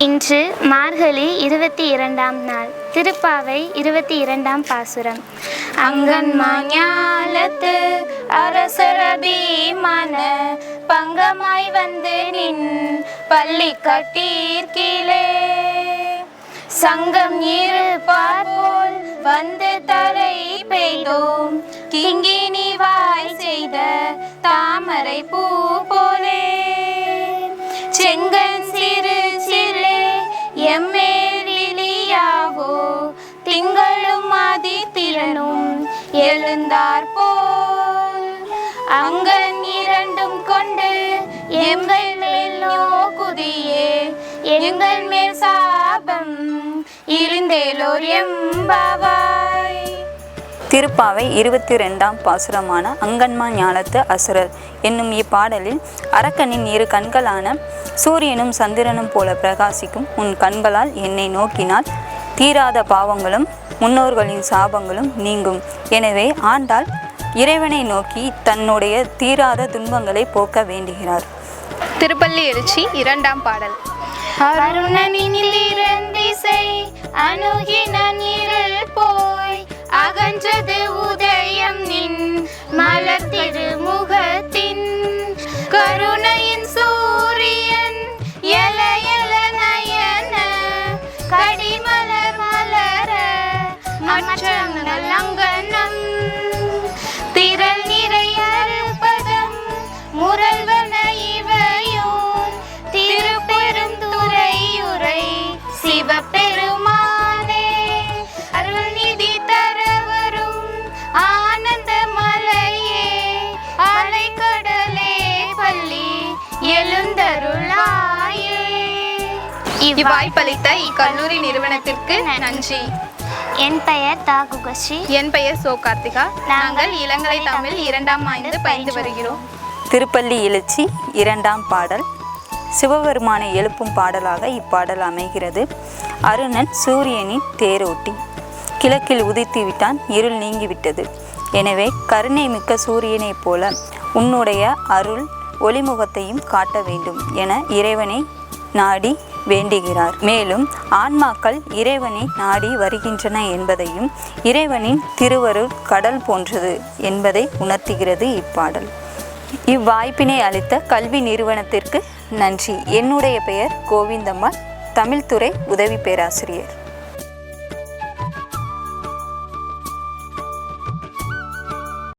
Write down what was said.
இன்று மார்கழி இருபத்தி இரண்டாம் நாள் திருப்பாவை இருபத்தி இரண்டாம் பாசுரம். அங்கன் அங்கன்மாஞாலத்து அரசரபீமான பங்கமாய் வந்து நின் பள்ளி கட்டீர் கீழே. சங்கம் இரு பார்போல் வந்து தலை பெய்தோம் கிங்கினி வாய் செய்த தாமரை பூ திங்களும் அதி திறனும் எழுந்தார் போல். அங்கன் இரண்டும் கொண்டு எங்கள் மேல் நோக்குதியே எங்கள் மேல் சாபம் இருந்தேலோர் எம்பாவாய் திருப்பாவை இருபத்தி ரெண்டாம் பாசுரமான அங்கன்மா ஞானத்து அசுரர் என்னும் இப்பாடலில் அரக்கனின் இரு கண்களான சூரியனும் சந்திரனும் போல பிரகாசிக்கும் உன் கண்களால் என்னை நோக்கினால் தீராத பாவங்களும் முன்னோர்களின் சாபங்களும் நீங்கும். எனவே ஆண்டாள் இறைவனை நோக்கி தன்னுடைய தீராத துன்பங்களை போக்க வேண்டுகிறார். திருப்பள்ளி எழுச்சி இரண்டாம் பாடல். அருணனிலிருந்திசை அணுகின நிழல் போய் அகன்றது உதயம் நின் மலர் மற்றங்கள் அங்கனம் திரள் நிறை அறுபதம் முரல்வன இவையோன் திருப்பெருந்துறையுரை சிவபெருமானே அருள்நிதி தரவரும் ஆனந்த மலையே. அலைக்கடலே பள்ளி எழுந்தருளாயே. இவ்வாய்ப்பளித்த இக்கல்லூரி நிறுவனத்திற்கு நன்றி. என் பெயர் தாகுகஸ்ரீ என் பெயர் சோ கார்த்திகா. நாங்கள் இளங்கலை தமிழ் இரண்டாம் ஆய்ந்து பயின்று வருகிறோம். திருப்பள்ளி எழுச்சி இரண்டாம் பாடல். சிவபெருமானை எழுப்பும் பாடலாக இப்பாடல் அமைகிறது. அருணன் சூரியனின் தேரோட்டி. கிழக்கில் உதித்து விட்டான் இருள் நீங்கிவிட்டது எனவே கருணை மிக்க சூரியனைப் போல உன்னுடைய அருள் ஒளிமுகத்தையும் காட்ட வேண்டும் என இறைவனை நாடி வேண்டுகிறார். மேலும் ஆன்மாக்கள் இறைவனை நாடி வருகின்றன என்பதையும் இறைவனின் திருவருள் கடல் போன்றது என்பதை உணர்த்துகிறது இப்பாடல். இவ்வாய்ப்பினை அளித்த கல்வி நிறுவனத்திற்கு நன்றி. என்னுடைய பெயர் கோவிந்தம்மாள். தமிழ்துறை உதவி பேராசிரியர்.